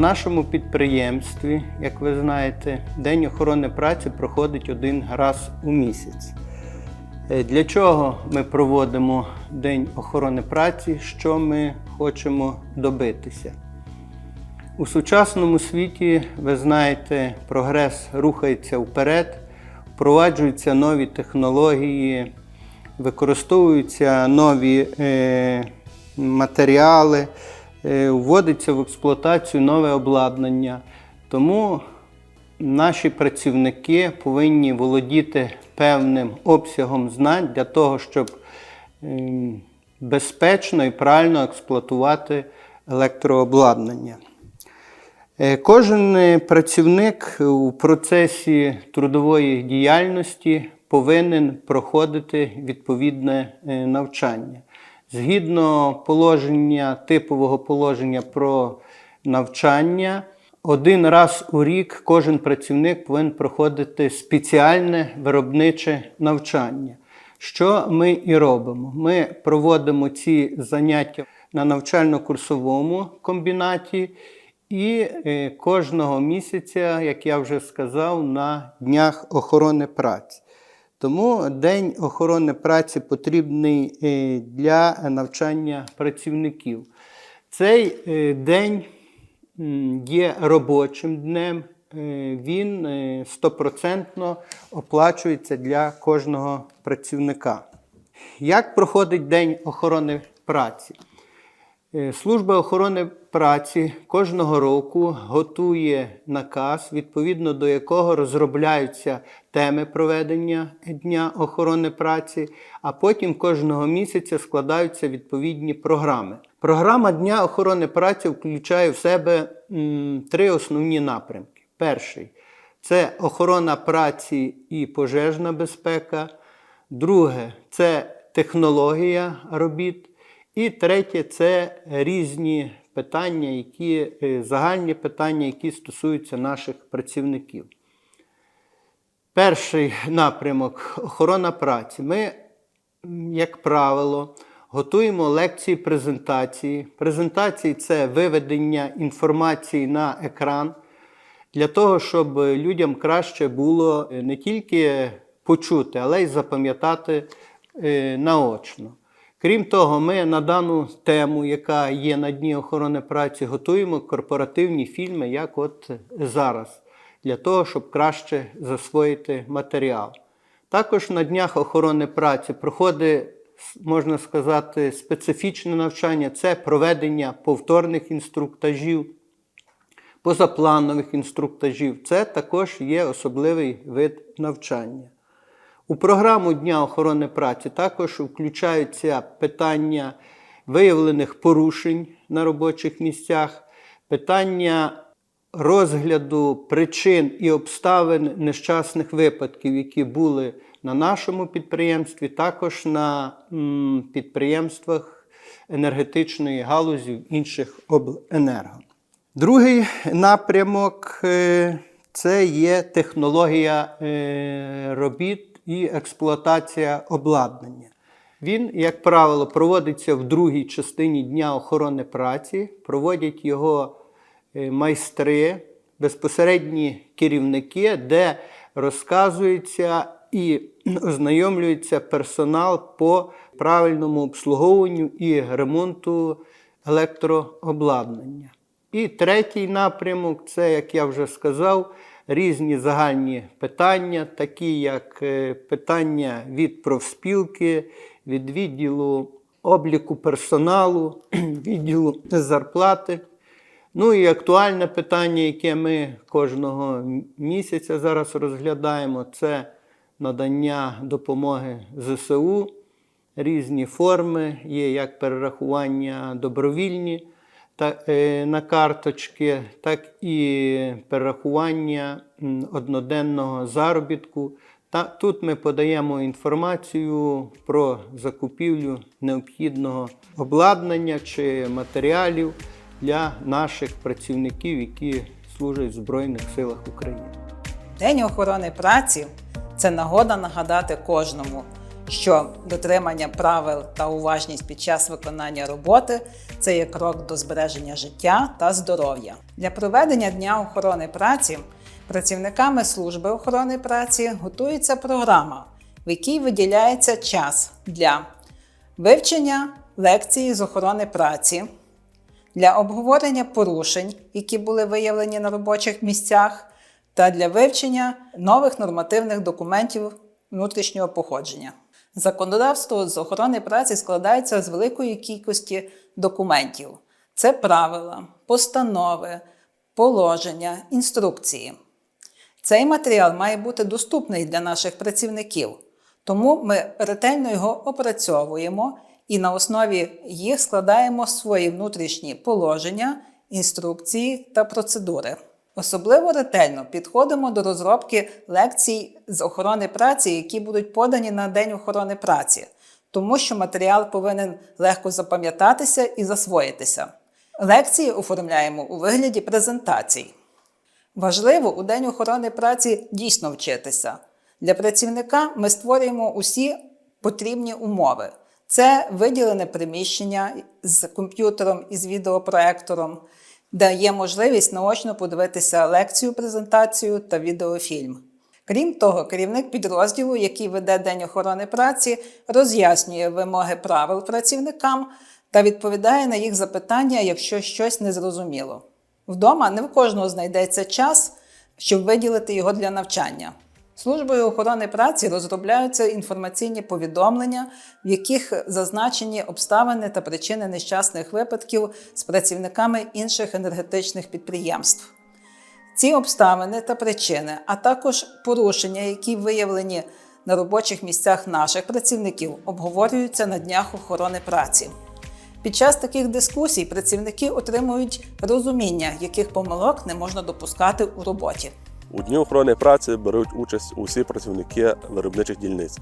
нашому підприємстві, як ви знаєте, День охорони праці проходить один раз у місяць. Е, Для чого ми проводимо День охорони праці? Що ми хочемо добитися? У сучасному світі, ви знаєте, прогрес рухається вперед, впроваджуються нові технології, використовуються нові е, матеріали, вводиться в експлуатацію нове обладнання. Тому наші працівники повинні володіти певним обсягом знань для того, щоб ем, безпечно і правильно експлуатувати електрообладнання. Е, Кожен е, працівник у процесі трудової діяльності повинен проходити відповідне е, навчання. Згідно положення, типового положення про навчання, один раз у рік кожен працівник повинен проходити спеціальне виробниче навчання. Що ми і робимо? Ми проводимо ці заняття на навчально-курсовому комбінаті і е, кожного місяця, як я вже сказав, на днях охорони праці. Тому День охорони праці потрібний е, для навчання працівників. Цей е, день є робочим днем, е, він стопроцентно оплачується для кожного працівника. Як проходить День охорони праці? Е, Служба охорони праці кожного року готує наказ, відповідно до якого розробляються теми проведення Дня охорони праці, а потім кожного місяця складаються відповідні програми. Програма Дня охорони праці включає в себе три основні напрямки. Перший це охорона праці і пожежна безпека. Друге це технологія робіт. І третє це різні питання, які, е, загальні питання, які стосуються наших працівників. Перший напрямок охорона праці. Ми, як правило, готуємо лекції презентації. Презентації це виведення інформації на екран для того, щоб людям краще було е, не тільки почути, але й запам'ятати е, наочно. Крім того, ми на дану тему, яка є на Дні охорони праці, готуємо корпоративні фільми, як от зараз, для того, щоб краще засвоїти матеріал. Також на днях охорони праці проходить, можна сказати, специфічне навчання це проведення повторних інструктажів, позапланових інструктажів. Це також є особливий вид навчання. У програму Дня охорони праці також включаються питання виявлених порушень на робочих місцях, питання розгляду причин і обставин нещасних випадків, які були на нашому підприємстві, також на підприємствах енергетичної галузі інших обленерго. Другий напрямок е, це є технологія е, робіт і експлуатація обладнання. Він, як правило, проводиться в другій частині Дня охорони праці, проводять його е, майстри, безпосередні керівники, де розказується і ознайомлюється персонал по правильному обслуговуванню і ремонту електрообладнання. І третій напрямок це, як я вже сказав, різні загальні питання, такі як е, питання від профспілки, від відділу обліку персоналу, відділу зарплати. Ну і актуальне питання, яке ми кожного місяця зараз розглядаємо, це надання допомоги ЗСУ, різні форми, є як перерахування добровільні е, на карточки, так і перерахування одноденного заробітку. Та, тут ми подаємо інформацію про закупівлю необхідного обладнання чи матеріалів для наших працівників, які служать в Збройних силах України. День охорони праці це нагода нагадати кожному, що дотримання правил та уважність під час виконання роботи це є крок до збереження життя та здоров'я. Для проведення Дня охорони праці працівниками служби охорони праці готується програма, в якій виділяється час для вивчення лекції з охорони праці, для обговорення порушень, які були виявлені на робочих місцях, та для вивчення нових нормативних документів внутрішнього походження. Законодавство з охорони праці складається з великої кількості документів: це правила, постанови, положення, інструкції. Цей матеріал має бути доступний для наших працівників, тому ми ретельно його опрацьовуємо і на основі їх складаємо свої внутрішні положення, інструкції та процедури. Особливо ретельно підходимо до розробки лекцій з охорони праці, які будуть подані на День охорони праці, тому що матеріал повинен легко запам'ятатися і засвоїтися. Лекції оформляємо у вигляді презентацій. Важливо у День охорони праці дійсно вчитися. Для працівника ми створюємо усі потрібні умови. Це виділене приміщення з комп'ютером і з відеопроектором, де є можливість наочно подивитися лекцію, презентацію та відеофільм. Крім того, керівник підрозділу, який веде День охорони праці, роз'яснює вимоги правил працівникам та відповідає на їх запитання, якщо щось незрозуміло. Вдома не в кожного знайдеться час, щоб виділити його для навчання. Службою охорони праці розробляються інформаційні повідомлення, в яких зазначені обставини та причини нещасних випадків з працівниками інших енергетичних підприємств. Ці обставини та причини, а також порушення, які виявлені на робочих місцях наших працівників, обговорюються на днях охорони праці. Під час таких дискусій працівники отримують розуміння, яких помилок не можна допускати у роботі. У Дні охорони праці беруть участь усі працівники виробничих дільниць,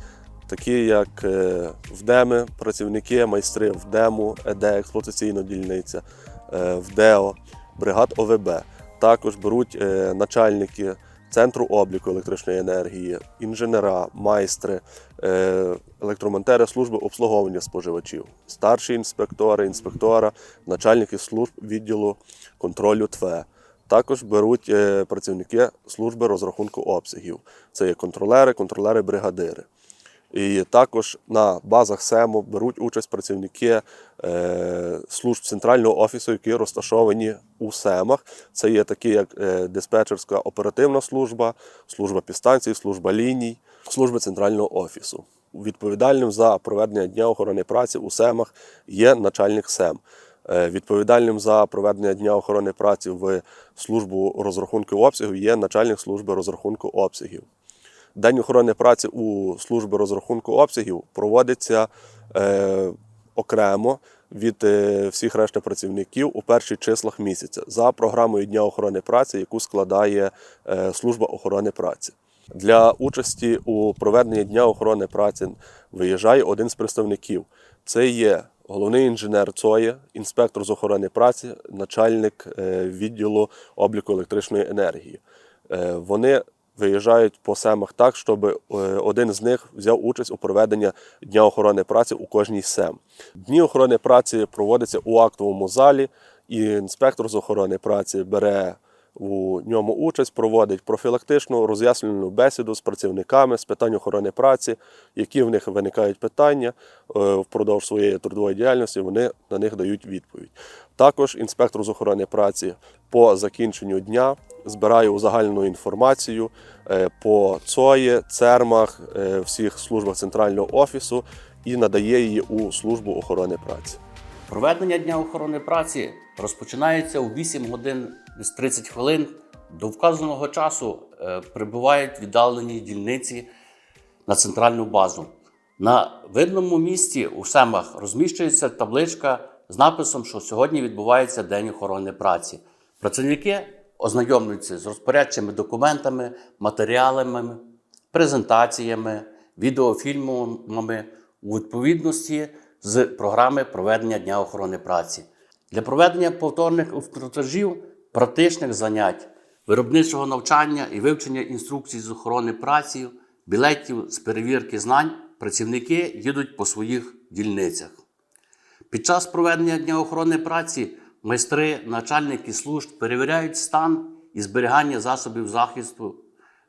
такі як е, ВДЕМи, працівники, майстри ВДЕМу, ЕД, експлуатаційна дільниця, е, ВДЕО, бригад ОВБ. Також беруть е, начальники центру обліку електричної енергії, інженера, майстри, електромонтери служби обслуговування споживачів, старші інспектори, інспектора, начальники служб відділу контролю ТВЕ. Також беруть е, працівники служби розрахунку обсягів. Це є контролери, контролери-бригадири. І також на базах СЕМО беруть участь працівники е, служб центрального офісу, які розташовані у СЕМах. Це є такі, як е, диспетчерська оперативна служба, служба підстанцій, служба ліній, служби центрального офісу. Відповідальним за проведення дня охорони праці у СЕМах є начальник СЕМ. Е, Відповідальним за проведення дня охорони праці в службу розрахунку обсягів є начальник служби розрахунку обсягів. День охорони праці у службі розрахунку обсягів проводиться е, окремо від е, всіх решти працівників у перших числах місяця за програмою Дня охорони праці, яку складає е, служба охорони праці. Для участі у проведенні Дня охорони праці виїжджає один з представників. Це є головний інженер ЦОЄ, інспектор з охорони праці, начальник е, відділу обліку електричної енергії. Е, Вони виїжджають по семах так, щоб е, один з них взяв участь у проведенні Дня охорони праці у кожній сем. Дні охорони праці проводяться у актовому залі, і інспектор з охорони праці бере у ньому участь, проводить профілактичну роз'яснювальну бесіду з працівниками з питань охорони праці, які в них виникають питання е, впродовж своєї трудової діяльності, вони на них дають відповідь. Також інспектор з охорони праці по закінченню дня збирає узагальнену інформацію е, по ЦОЄ, ЦЕРМах, е, всіх службах центрального офісу і надає її у службу охорони праці. Проведення Дня охорони праці розпочинається у 8 годин з 30 хвилин. До вказаного часу е, прибувають віддалені дільниці на центральну базу. На видному місці у семах розміщується табличка з написом, що сьогодні відбувається День охорони праці. Працівники ознайомлюються з розпорядчими документами, матеріалами, презентаціями, відеофільмами у відповідності з програми проведення Дня охорони праці. Для проведення повторних інструктажів, практичних занять, виробничого навчання і вивчення інструкцій з охорони праці, білетів з перевірки знань працівники їдуть по своїх дільницях. Під час проведення Дня охорони праці майстри, начальники служб перевіряють стан і зберігання засобів захисту,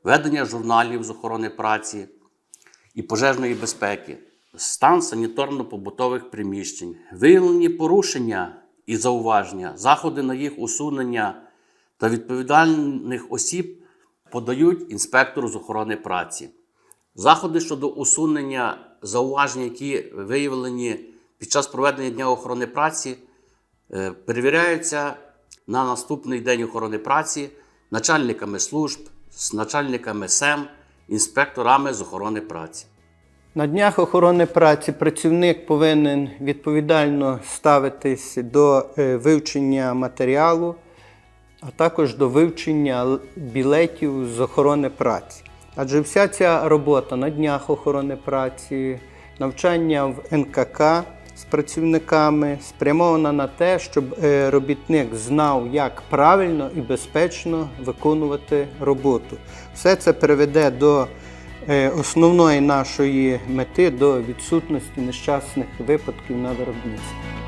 ведення журналів з охорони праці і пожежної безпеки, стан санітарно-побутових приміщень, виявлені порушення і зауваження, заходи на їх усунення та відповідальних осіб подають інспектору з охорони праці. Заходи щодо усунення зауважень, які виявлені під час проведення Дня охорони праці, е, перевіряються на наступний день охорони праці начальниками служб, з начальниками СЕМ, інспекторами з охорони праці. На днях охорони праці працівник повинен відповідально ставитись до е, вивчення матеріалу, а також до вивчення білетів з охорони праці. Адже вся ця робота на днях охорони праці, навчання в НКК з працівниками спрямована на те, щоб е, робітник знав, як правильно і безпечно виконувати роботу. Все це приведе до основної нашої мети до відсутності нещасних випадків на виробництві.